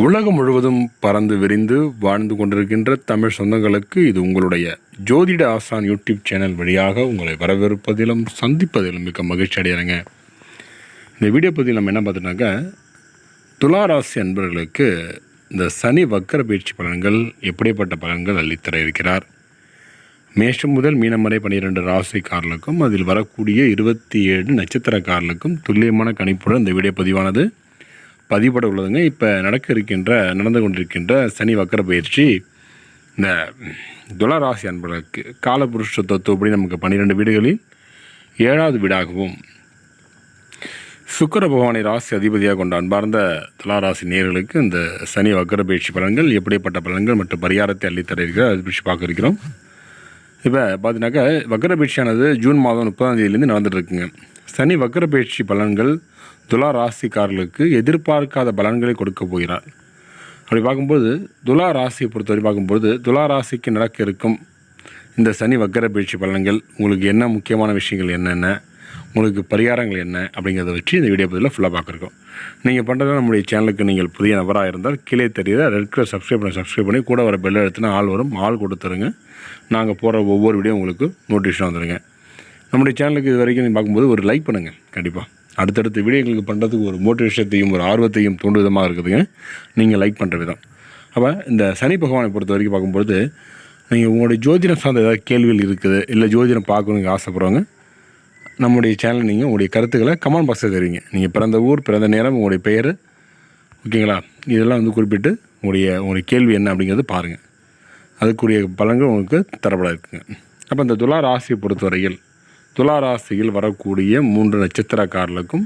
உலகம் முழுவதும் பறந்து விரிந்து வாழ்ந்து கொண்டிருக்கின்ற தமிழ் சொந்தங்களுக்கு இது உங்களுடைய ஜோதிட ஆசான் யூடியூப் சேனல் வழியாக உங்களை வரவேற்பதிலும் சந்திப்பதிலும் மிக்க மகிழ்ச்சி அடைகிறேங்க. இந்த வீடியோ பற்றி நம்ம என்ன பார்த்தோம்னாக்கா துளாராசி அன்பர்களுக்கு இந்த சனி வக்கர பயிற்சி பலன்கள் எப்படிப்பட்ட பலன்கள் அள்ளித்தர இருக்கிறார்? மேஷம் முதல் மீனம் வரை பன்னிரெண்டு ராசிக்காரர்களுக்கும் அதில் வரக்கூடிய இருபத்தி ஏழு நட்சத்திரக்காரர்களுக்கும் துல்லியமான கணிப்புடன் இந்த வீடியோ பதிவானது. பதிவுபட உள்ளதுங்க இப்போ நடக்க இருக்கின்ற நடந்து கொண்டிருக்கின்ற சனி வக்கர பயிற்சி இந்த துளராசி அன்பர்களுக்கு காலபுருஷ தத்துவப்படி நமக்கு பன்னிரெண்டு வீடுகளில் ஏழாவது வீடாகவும் சுக்கர பகவானை ராசி அதிபதியாக கொண்ட அன்பார்ந்த துளாராசி நேர்களுக்கு இந்த சனி வக்கர பயிற்சி பலன்கள் எப்படிப்பட்ட பலன்கள் மற்றும் பரிகாரத்தை அள்ளித்தர இருக்கிறார் அது பற்றி பார்க்க இருக்கிறோம் இப்போ பார்த்தீங்கன்னாக்கா வக்கர பயிற்சியானது ஜூன் மாதம் முப்பதாம் தேதியிலேருந்து நடந்துட்டு இருக்குங்க. சனி வக்கர பயிற்சி பலன்கள் துலா ராசிக்காரர்களுக்கு எதிர்பார்க்காத பலன்களை கொடுக்க போகிறார். அப்படி பார்க்கும்போது துலா ராசியை பொறுத்தவரை பார்க்கும்போது துலா ராசிக்கு நடக்க இருக்கும் இந்த சனி வக்கர பயிற்சி பலன்கள் உங்களுக்கு என்ன முக்கியமான விஷயங்கள் என்னென்ன உங்களுக்கு பரிகாரங்கள் என்ன அப்படிங்கிறத வச்சு இந்த வீடியோ பதிலில் ஃபுல்லாக பார்க்குறோம். நீங்கள் பண்ணுறது நம்முடைய சேனலுக்கு நீங்கள் புதிய நபராக இருந்தால் கீழே தெரியுது ரெட் கலர் சப்ஸ்கிரைப் பண்ணி சப்ஸ்கிரைப் பண்ணி கூட வர பெல் எடுத்துனா ஆள் வரும் ஆள் கொடுத்துருங்க நாங்கள் போகிற ஒவ்வொரு வீடியோ உங்களுக்கு நோட்டிஃபிகேஷன் வந்துடுங்க நம்முடைய சேனலுக்கு இது வரைக்கும் நீங்கள் பார்க்கும்போது ஒரு லைக் பண்ணுங்கள் கண்டிப்பாக அடுத்தடுத்த வீடியோங்களுக்கு பண்ணுறதுக்கு ஒரு மோட்டிவேஷத்தையும் ஒரு ஆர்வத்தையும் தூண்டும் விதமாக இருக்குதுங்க நீங்கள் லைக் பண்ணுற விதம். அப்போ இந்த சனி பகவானை பொறுத்த வரைக்கும் பார்க்கும்பொழுது நீங்கள் உங்களுடைய ஜோதிடம் சார்ந்த ஏதாவது கேள்விகள் இருக்குது இல்லை ஜோதிடம் பார்க்கணுங்க ஆசைப்படுறவங்க நம்முடைய சேனல் நீங்கள் உங்களுடைய கருத்துக்களை கமெண்ட் பாக்ஸில் தெரிவிங்க. நீங்கள் பிறந்த ஊர் பிறந்த நேரம் உங்களுடைய பெயர் ஓகேங்களா? இதெல்லாம் வந்து குறிப்பிட்டு உங்களுடைய உங்களுடைய கேள்வி என்ன அப்படிங்கிறது பாருங்கள் அதுக்குரிய பலன்கள் உங்களுக்கு தரப்பட இருக்குங்க. அப்போ இந்த துலா ராசியை பொறுத்தவரையில் துலா ராசியில் வரக்கூடிய மூன்று நட்சத்திரக்காரர்களுக்கும்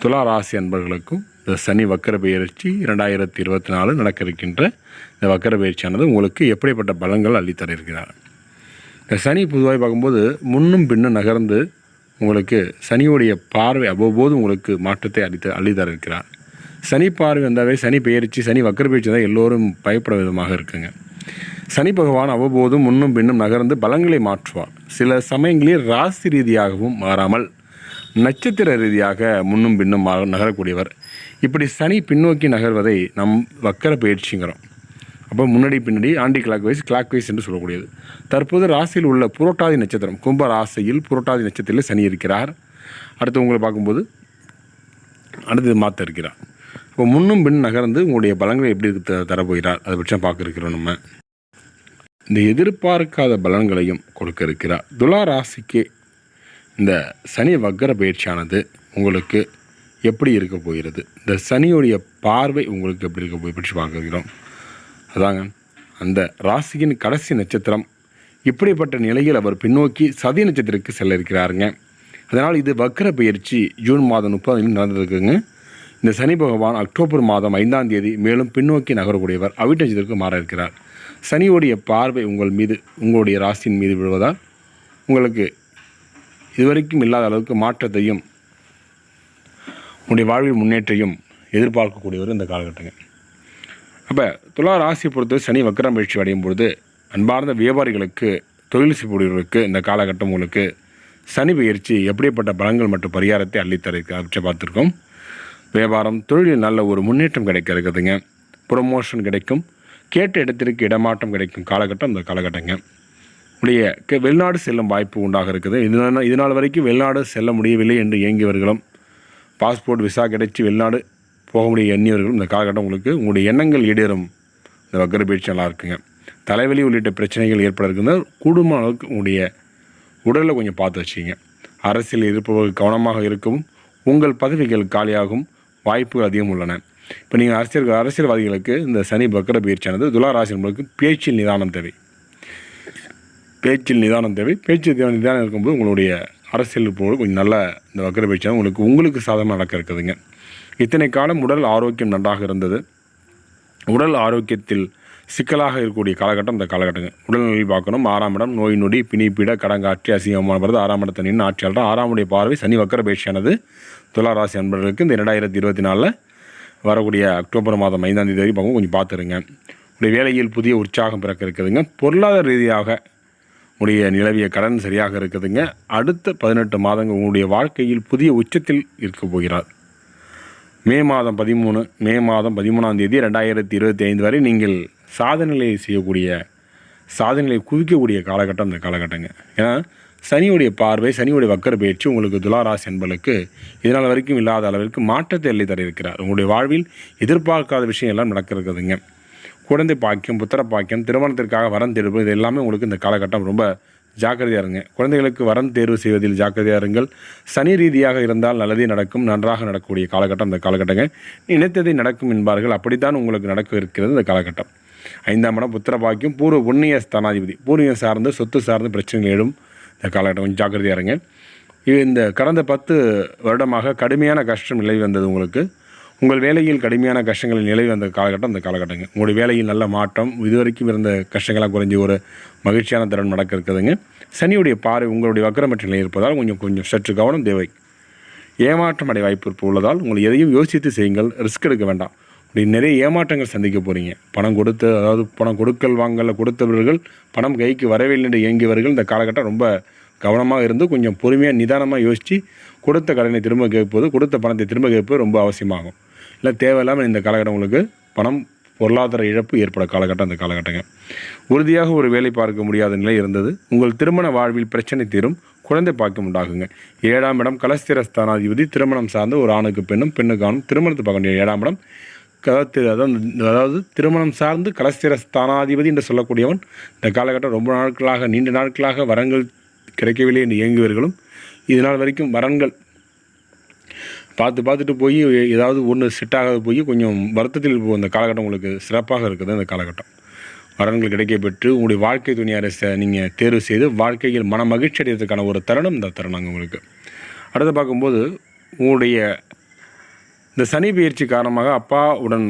துலா ராசி அன்பர்களுக்கும் இந்த சனி வக்கர பயிற்சி இரண்டாயிரத்தி இருபத்தி நாலு நடக்க இருக்கின்ற இந்த வக்கர பயிற்சியானது உங்களுக்கு எப்படிப்பட்ட பலன்கள் அள்ளித்தர இருக்கிறார் இந்த சனி பொதுவாக பார்க்கும்போது முன்னும் பின்னும் நகர்ந்து உங்களுக்கு சனியுடைய பார்வை அவ்வப்போது உங்களுக்கு மாற்றத்தை அளித்த அள்ளித்தர இருக்கிறார் சனி பார்வை வந்தாவே சனி பெயர்ச்சி சனி வக்கர பயிற்சி தான் எல்லோரும் பயப்பட விதமாக இருக்குங்க. சனி பகவான் அவ்வப்போது முன்னும் பின்னும் நகர்ந்து பலங்களை மாற்றுவார். சில சமயங்களில் ராசி ரீதியாகவும் மாறாமல் நட்சத்திர ரீதியாக முன்னும் பின்னும் மா நகரக்கூடியவர். இப்படி சனி பின்னோக்கி நகர்வதை நம் வக்கர பயிற்சிங்கிறோம். அப்போ முன்னாடி பின்னாடி anticlockwise clockwise என்று சொல்லக்கூடியது. தற்போது ராசியில் உள்ள புரோட்டாதி நட்சத்திரம் கும்ப ராசியில் புரோட்டாதி நட்சத்திரத்தில் சனி இருக்கிறார். அடுத்து உங்களை பார்க்கும்போது அடுத்து மாற்ற இருக்கிறார். இப்போ முன்னும் பின் நகர்ந்து உங்களுடைய பலங்களை எப்படி த தரப்போகிறார்? அதை பற்றி பார்க்க இருக்கிறோம் நம்ம. இந்த எதிர்பார்க்காத பலன்களையும் கொடுக்க இருக்கிறார். துலா ராசிக்கு இந்த சனி வக்கர பயிற்சியானது உங்களுக்கு எப்படி இருக்க போகிறது? இந்த சனியுடைய பார்வை உங்களுக்கு எப்படி இருக்க போய் பற்றி பார்க்குறோம். அதாங்க அந்த ராசியின் கடைசி நட்சத்திரம் இப்படிப்பட்ட நிலையில் அவர் பின்னோக்கி சதி நட்சத்திரத்துக்கு செல்ல இருக்கிறாருங்க. அதனால் இது வக்கர பயிற்சி ஜூன் மாதம் முப்பதில் நடந்திருக்குங்க. இந்த சனி பகவான் அக்டோபர் மாதம் ஐந்தாம் தேதி மேலும் பின்னோக்கி நகரக்கூடியவர் அவிட்ட நட்சத்திரத்துக்கு மாற இருக்கிறார். சனியோடைய பார்வை உங்கள் மீது உங்களுடைய ராசியின் மீது விழுவதால் உங்களுக்கு இதுவரைக்கும் இல்லாத அளவுக்கு மாற்றத்தையும் உங்களுடைய வாழ்வில் முன்னேற்றையும் எதிர்பார்க்கக்கூடியவர் இந்த காலகட்டங்கள். அப்போ துலா ராசியை பொறுத்து சனி வக்கரம் பயிற்சி அடையும் பொழுது அன்பார்ந்த வியாபாரிகளுக்கு தொழில் செய்யக்கூடியவர்களுக்கு இந்த காலகட்டம் உங்களுக்கு சனி பயிற்சி எப்படிப்பட்ட பலங்கள் மற்றும் பரிகாரத்தை அள்ளித்தர பற்றி பார்த்துருக்கோம். வியாபாரம் தொழிலில் நல்ல ஒரு முன்னேற்றம் கிடைக்க இருக்குதுங்க ப்ரொமோஷன் கிடைக்கும். கேட்ட இடத்திற்கு இடமாற்றம் கிடைக்கும் காலகட்டம் இந்த காலகட்டங்க. உடைய வெளிநாடு செல்லும் வாய்ப்பு உண்டாக இருக்குது. இதனால் இதனால் வரைக்கும் வெளிநாடு செல்ல முடியவில்லை என்று இயங்கியவர்களும் பாஸ்போர்ட் விசா கிடைச்சி வெளிநாடு போக முடிய எண்ணியவர்களும் இந்த காலகட்டம் உங்களுக்கு உங்களுடைய எண்ணங்கள் ஈடேறும். இந்த வக்கர பயிற்சி நல்லா இருக்குங்க. தலைவலி உள்ளிட்ட பிரச்சனைகள் ஏற்பட இருக்குதுனால் கூடுமான அளவுக்கு உங்களுடைய உடலை கொஞ்சம் பார்த்து வச்சுங்க அரசியல் இருப்பவர்கள் கவனமாக இருக்கவும் உங்கள் பதவிகள் காலியாகும். வாய்ப்புகள் அதிகம் உள்ளன. இப்போ நீங்கள் அரசியல் அரசியல்வாதிகளுக்கு இந்த சனி வக்கர பயிற்சியானது துலா ராசி பேச்சில் நிதானம் தேவை. பேச்சில் நிதானம் தேவை. பேச்சு தேவை நிதானம் இருக்கும்போது உங்களுடைய அரசியல் போல் கொஞ்சம் நல்ல இந்த வக்கர பயிற்சியாக உங்களுக்கு உங்களுக்கு சாதகமாக நடக்க இருக்குதுங்க. இத்தனை காலம் உடல் ஆரோக்கியம் நன்றாக இருந்தது. உடல் ஆரோக்கியத்தில் சிக்கலாக இருக்கக்கூடிய காலகட்டம் இந்த காலகட்டங்க. உடல்நிலை பார்க்கணும். ஆறாம் இடம் நோய் நொடி பிணிப்பீட கடங்காட்சி அசிங்கமான பிறகு ஆறாம் இடத்தை நின்று ஆட்சியாளர். ஆறாமுடைய பார்வை சனி வக்கர பயிற்சியானது துலாராசி அன்பர்களுக்கு இந்த ரெண்டாயிரத்தி இருபத்தி நாலில் வரக்கூடிய அக்டோபர் மாதம் ஐந்தாம் தேதி வரைக்கும் கொஞ்சம் பார்த்துருங்க. உடைய வேலையில் புதிய உற்சாகம் பிறக்க இருக்குதுங்க. பொருளாதார ரீதியாக உடைய நிலவிய கடன் சரியாக இருக்குதுங்க. அடுத்த பதினெட்டு மாதங்கள் உங்களுடைய வாழ்க்கையில் புதிய உச்சத்தில் இருக்க போகிறார். மே மாதம் பதிமூணு மே மாதம் பதிமூணாம் தேதி ரெண்டாயிரத்தி இருபத்தி ஐந்து வரை நீங்கள் சாதனைகளை செய்யக்கூடிய சாதனைகளை குவிக்கக்கூடிய காலகட்டம் இந்த காலகட்டங்க. ஏன்னா சனியுடைய பார்வை சனியுடைய வக்கர பயிற்சி உங்களுக்கு துளாராசி என்பளுக்கு இதனால் வரைக்கும் இல்லாத அளவிற்கு மாற்றத்தை எல்லை தர இருக்கிறார். உங்களுடைய வாழ்வில் எதிர்பார்க்காத விஷயம் எல்லாம் நடக்கிறதுங்க. குழந்தை பாக்கியம் புத்திர பாக்கியம் திருமணத்திற்காக வரம் தேர்வு இது எல்லாமே உங்களுக்கு இந்த காலகட்டம் ரொம்ப ஜாக்கிரதையாக இருங்க. குழந்தைகளுக்கு வரம் தேர்வு செய்வதில் ஜாக்கிரதையாக இருங்கள். சனி ரீதியாக இருந்தால் நல்லதே நடக்கும் நன்றாக நடக்கக்கூடிய காலகட்டம் இந்த காலகட்டங்க. நினைத்ததை நடக்கும் என்பார்கள். அப்படித்தான் உங்களுக்கு நடக்க இருக்கிறது இந்த காலகட்டம். ஐந்தாம் இடம் புத்திர பாக்கியம். பூர்வ புண்ணிய ஸ்தானாதிபதி. பூர்வீகம் சார்ந்து சொத்து சார்ந்து பிரச்சனைகள் எழும். இந்த காலகட்டம் கொஞ்சம் ஜாக்கிரதையாக இருங்க. இது இந்த கடந்த பத்து வருடமாக கடுமையான கஷ்டம் நிலவி வந்தது உங்களுக்கு. உங்கள் வேலையில் கடுமையான கஷ்டங்கள் நிலவி வந்த காலகட்டம் இந்த காலகட்டங்க. உங்களுடைய வேலையில் நல்ல மாற்றம் இதுவரைக்கும் இருந்த கஷ்டங்களாக குறைஞ்சி ஒரு மகிழ்ச்சியான திறன் நடக்க இருக்குதுங்க. சனியுடைய பார்வை உங்களுடைய வக்கரமற்ற நிலை இருப்பதால் கொஞ்சம் கொஞ்சம் சற்று கவனம் தேவை. ஏமாற்றம் அடைய வாய்ப்பு உள்ளதால் உங்களை எதையும் யோசித்து செய்யுங்கள் ரிஸ்க் எடுக்க வேண்டாம். நிறைய ஏமாற்றங்கள் சந்திக்க போகிறீங்க பணம் கொடுத்து அதாவது பணம் கொடுக்கல் வாங்கல கொடுத்தவர்கள் பணம் கைக்கு வரவில்லை என்று இயங்கியவர்கள் இந்த காலகட்டம் ரொம்ப கவனமாக இருந்து கொஞ்சம் பொறுமையாக நிதானமாக யோசித்து கொடுத்த கடனை திரும்ப கேட்பது கொடுத்த பணத்தை திரும்ப கேட்பது ரொம்ப அவசியமாகும். இல்லை தேவையில்லாமல் இந்த காலகட்டம் உங்களுக்கு பணம் பொருளாதார இழப்பு ஏற்பட காலகட்டம் அந்த காலகட்டங்க. உறுதியாக ஒரு வேலை பார்க்க முடியாத நிலை இருந்தது. உங்கள் திருமண வாழ்வில் பிரச்சனை தீரும் குழந்தை பாக்கியம் உண்டாகுங்க. ஏழாம் இடம் கலஸ்திர ஸ்தானாதிபதி திருமணம் சார்ந்த ஒரு ஆணுக்கு பெண்ணும் பெண்ணுக்கானும் திருமணத்தை பார்க்க முடியும் ஏழாம் இடம் அதாவது அதாவது திருமணம் சார்ந்து கலஸ்திர ஸ்தானாதிபதி என்று சொல்லக்கூடியவன் இந்த காலகட்டம் ரொம்ப நாட்களாக நீண்ட நாட்களாக வரங்கள் கிடைக்கவில்லை என்று இயங்குவர்களும். இதனால் வரைக்கும் வரன்கள் பார்த்து பார்த்துட்டு போய் ஏதாவது ஒன்று செட் ஆகாத போய் கொஞ்சம் வருத்தத்தில் இப்போ இந்த காலகட்டம் உங்களுக்கு சிறப்பாக இருக்குது. இந்த காலகட்டம் வரன்கள் கிடைக்கப்பெற்று உங்களுடைய வாழ்க்கை துணியாரை நீங்கள் தேர்வு செய்து வாழ்க்கையில் மன மகிழ்ச்சி அடைவதற்கான ஒரு தருணம் இந்த தருணம் உங்களுக்கு. அடுத்து பார்க்கும்போது உங்களுடைய இந்த சனி பயிற்சி காரணமாக அப்பாவுடன்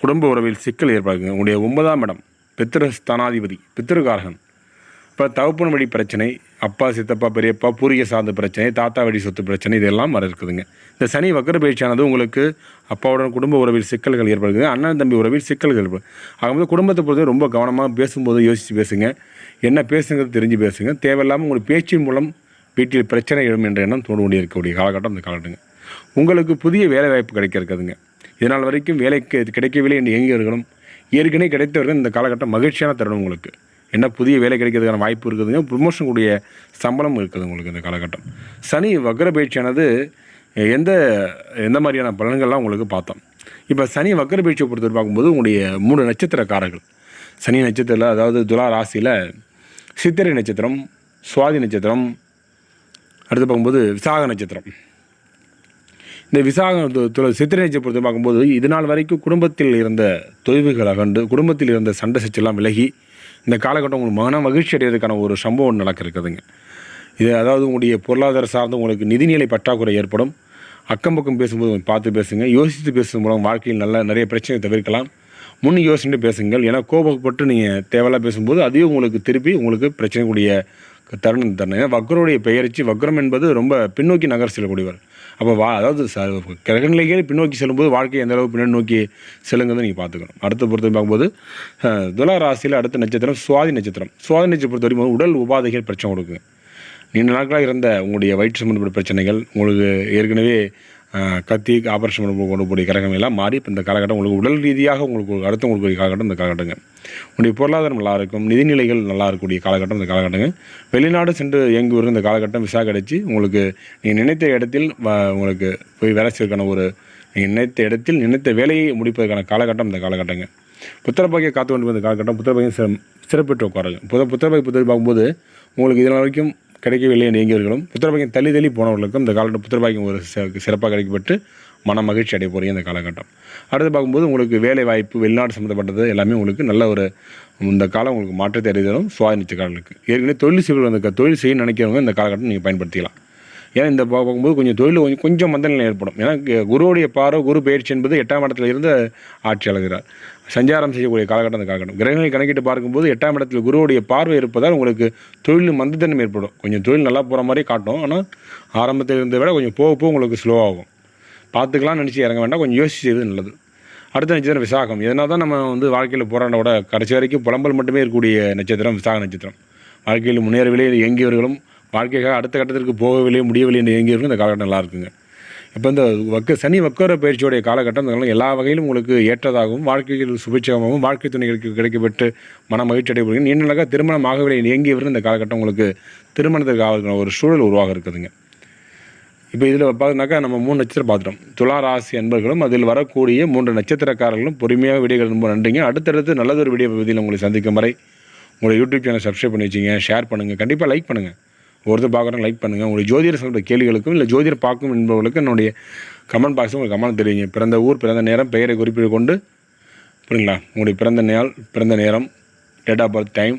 குடும்ப உறவில் சிக்கல் ஏற்படுங்க உங்களுடைய ஒன்பதாம் இடம் பித்திரு ஸ்தானாதிபதி பித்திருக்காரகன். இப்போ தகப்பன் வழி பிரச்சனை அப்பா சித்தப்பா பெரியப்பா பூரிய சார்ந்த பிரச்சனை தாத்தா வழி சொத்து பிரச்சனை இதெல்லாம் வர இருக்குதுங்க. இந்த சனி வக்கர பயிற்சியானது உங்களுக்கு அப்பாவுடன் குடும்ப உறவில் சிக்கல்கள் ஏற்படுதுங்க அண்ணன் தம்பி உறவில் சிக்கல்கள் ஏற்படும் ஆகும்போது குடும்பத்தை பொறுத்தவரை ரொம்ப கவனமாக பேசும்போது யோசித்து பேசுங்க. என்ன பேசுங்கிறது தெரிஞ்சு பேசுங்க. தேவையில்லாமல் உங்களுடைய பேச்சின் மூலம் வீட்டில் பிரச்சனை எழும் என்ற எண்ணம் தோண இருக்கக்கூடிய காலகட்டம் அந்த காலகட்டங்க. உங்களுக்கு புதிய வேலைவாய்ப்பு கிடைக்க இருக்குதுங்க இதனால் வரைக்கும் வேலைக்கு கிடைக்கவில்லை என்று இயங்கியவர்களும் ஏற்கனவே கிடைத்தவர்கள் இந்த காலகட்டம் மகிழ்ச்சியான தருணம் உங்களுக்கு. என்ன புதிய வேலை கிடைக்கிறதுக்கான வாய்ப்பு இருக்குதுங்க ப்ரொமோஷன் கூடிய சம்பளம் இருக்குது உங்களுக்கு இந்த காலகட்டம். சனி வக்ர பயிற்சியானது எந்த எந்த மாதிரியான பலன்கள்லாம் உங்களுக்கு பார்த்தோம். இப்போ சனி வக்ர பயிற்சியை பொறுத்தவரை பார்க்கும்போது உங்களுடைய மூணு நட்சத்திரக்காரர்கள். சனி நட்சத்திரத்தில் அதாவது துலா ராசியில் சித்திரை நட்சத்திரம் சுவாதி நட்சத்திரம் அடுத்து பார்க்கும்போது விசாக நட்சத்திரம். இந்த விசாகத்துல சித்திரநீச்சை பொறுத்து பார்க்கும்போது இது நாள் வரைக்கும் குடும்பத்தில் இருந்த தொய்வுகள் அகண்டு குடும்பத்தில் இருந்த சண்டை சச்செல்லாம் விலகி இந்த காலகட்டம் உங்களுக்கு மன மகிழ்ச்சி அடைவதற்கான ஒரு சம்பவம் நடக்க இருக்குதுங்க இது அதாவது உங்களுடைய பொருளாதார சார்ந்து உங்களுக்கு நிதிநிலை பற்றாக்குறை ஏற்படும். அக்கம் பக்கம் பேசும்போது கொஞ்சம் பார்த்து பேசுங்க. யோசித்து பேசும் மூலம் வாழ்க்கையில் நல்ல நிறைய பிரச்சனை தவிர்க்கலாம். முன் யோசிச்சுட்டு பேசுங்கள். ஏன்னா கோபப்பட்டு நீங்கள் தேவையில்லாம் பேசும்போது அதையும் உங்களுக்கு திருப்பி உங்களுக்கு பிரச்சனைக்கூடிய தருணம் தருணம். ஏன்னா வக்ரோடைய பெயர்ச்சி வக்ரம் என்பது ரொம்ப பின்னோக்கி நகர் செல்லக்கூடியவர் அப்போ வா அதாவது ச கிரகநிலையே பின்னோக்கி செல்லும்போது வாழ்க்கை எந்த அளவுக்கு பின்னாடி நோக்கி நீங்கள் பார்த்துக்கணும். அடுத்த பொறுத்த பார்க்கும்போது துலா ராசியில் அடுத்த நட்சத்திரம் சுவாதி நட்சத்திரம். சுவாதி நட்சத்திரம் பொறுத்த வரைக்கும் உடல் உபாதைகள் பிரச்சனை கொடுக்குங்க நீண்ட நாட்களாக இருந்த உங்களுடைய வயிற்று சம்பந்தப்பட்ட பிரச்சனைகள் உங்களுக்கு ஏற்கனவே கத்தி ஆப்ரேஷன் பண்ண கொண்டு போகிற எல்லாம் மாறி இப்போ இந்த காலகட்டம் உங்களுக்கு உடல் ரீதியாக உங்களுக்கு ஒரு அடுத்த உங்களுக்கு காலகட்டம் இந்த காலகட்டங்க. உங்களுடைய பொருளாதாரம் நல்லா இருக்கும் நிதிநிலைகள் நல்லா இருக்கக்கூடிய காலகட்டம் இந்த காலகட்டங்க. வெளிநாடு சென்று இயங்கி வரும் இந்த காலகட்டம் விசா கிடச்சி உங்களுக்கு நீங்கள் நினைத்த இடத்தில் வ- உங்களுக்கு போய் வேலை செய்வதற்கான ஒரு நீங்கள் நினைத்த இடத்தில் நினைத்த வேலையை முடிப்பதற்கான காலகட்டம் இந்த காலகட்டங்க. புத்திரபாகிய காத்து கொண்டு இந்த காலகட்டம் புத்திரபாகியம் சிற சிறப்பிட்டு உட்காருங்க. புத புத்திரபாகிய புத்தகம் பார்க்கும்போது உங்களுக்கு இதனால் வரைக்கும் கிடைக்கவில்லை என்று இயங்கியவர்களும் தள்ளி தள்ளி போனவர்களுக்கும் இந்த காலகட்டம் புத்திரபாக்கியம் ஒரு சிறப்பாக கிடைக்கப்பட்டு மன மகிழ்ச்சி அடைய போகிறீங்க இந்த காலகட்டம். அடுத்து பார்க்கும்போது உங்களுக்கு வேலை வாய்ப்பு வெளிநாடு சம்மந்தப்பட்டது எல்லாமே உங்களுக்கு நல்ல ஒரு இந்த காலம் உங்களுக்கு மாற்றத்தை அறிதலும் சுவாதி நிச்சயக்காரர்களுக்கு ஏற்கனவே தொழில் செய்வது அந்த தொழில் செய்ய நினைக்கிறவங்க இந்த காலகட்டம் நீங்கள் பயன்படுத்திக்கலாம். ஏன்னா இந்த பார்க்கும்போது கொஞ்சம் தொழில் கொஞ்சம் கொஞ்சம் மந்தநிலை ஏற்படும். ஏன்னா குருவுடைய பார்வை குரு பயிற்சி என்பது எட்டாம் இடத்துல இருந்து ஆட்சி அழகிறார் சஞ்சாரம் செய்யக்கூடிய காலகட்டம் அந்த காலகட்டம் கிரகங்களை கணக்கிட்டு பார்க்கும்போது எட்டாம் இடத்தில் குருவுடைய பார்வை இருப்பதால் உங்களுக்கு தொழில் மந்தத்தன்மை ஏற்படும். கொஞ்சம் தொழில் நல்லா போகிற மாதிரி காட்டும். ஆனால் ஆரம்பத்தில் இருந்ததை விட கொஞ்சம் போக போக உங்களுக்கு ஸ்லோவாகும் பார்த்துக்கலாம்னு நினச்சி இறங்க வேண்டாம். கொஞ்சம் யோசிச்சு செய்வது நல்லது. அடுத்த நட்சத்திரம் விசாகம். இதனால் தான் நம்ம வந்து வாழ்க்கையில் போராட விட கடைசி வரைக்கும் புலம்பல் மட்டுமே இருக்கக்கூடிய நட்சத்திரம் விசாக நட்சத்திரம். வாழ்க்கையில் முன்னேறவில்லை இயங்கியவர்களும் வாழ்க்கைக்காக அடுத்த கட்டத்திற்கு போகவில்லை முடியவில்லை என்று இயங்கியவர்களும் இந்த காலகட்டம் நல்லா இருக்குங்க. இப்போ இந்த வக்க சனி வக்கர பயிற்சியுடைய காலகட்டம் எல்லா வகையிலும் உங்களுக்கு ஏற்றதாகவும் வாழ்க்கையில் சுபிட்சமாகவும் வாழ்க்கை துணைகளுக்கு கிடைக்கப்பட்டு மன மகிழ்ச்சி அடைபடுங்க நீண்ட திருமணம் ஆகவில்லை இயங்கியவர் இந்த காலகட்டம் உங்களுக்கு திருமணத்துக்கு ஆகிற ஒரு சூழல் உருவாக இருக்குதுங்க. இப்போ இதில் பார்த்தீங்கன்னாக்கா நம்ம மூணு நட்சத்திரம் பார்த்துட்டோம். துலா ராசி அன்பர்களும் அதில் வரக்கூடிய மூன்று நட்சத்திரக்காரர்களும் பொறுமையாக வீடியோகள் ரொம்ப நன்றிங்க. அடுத்தடுத்து நல்லதொரு வீடியோ பகுதியில் உங்களை சந்திக்கும் வரை உங்களை யூடியூப் சேனல் சப்ஸ்கிரைப் பண்ணி வச்சிங்க ஷேர் பண்ணுங்கள் கண்டிப்பாக லைக் பண்ணுங்கள் ஒருத்தர் பார்க்குறோம் லைக் பண்ணுங்கள் உங்களுடைய ஜோதிடர் சொல்கிற கேள்விகளுக்கும் இல்லை ஜோதிடர் பார்க்கும் என்பவர்களுக்கு என்னுடைய கமெண்ட் பாக்ஸில் உங்களுக்கு கமெண்ட் தெரியுங்க. பிறந்த ஊர் பிறந்த நேரம் பெயரை குறிப்பிட்டு கொண்டு புரியுங்களா உங்களுடைய பிறந்த நாள் பிறந்த நேரம் டேட் ஆஃப் பர்த் டைம்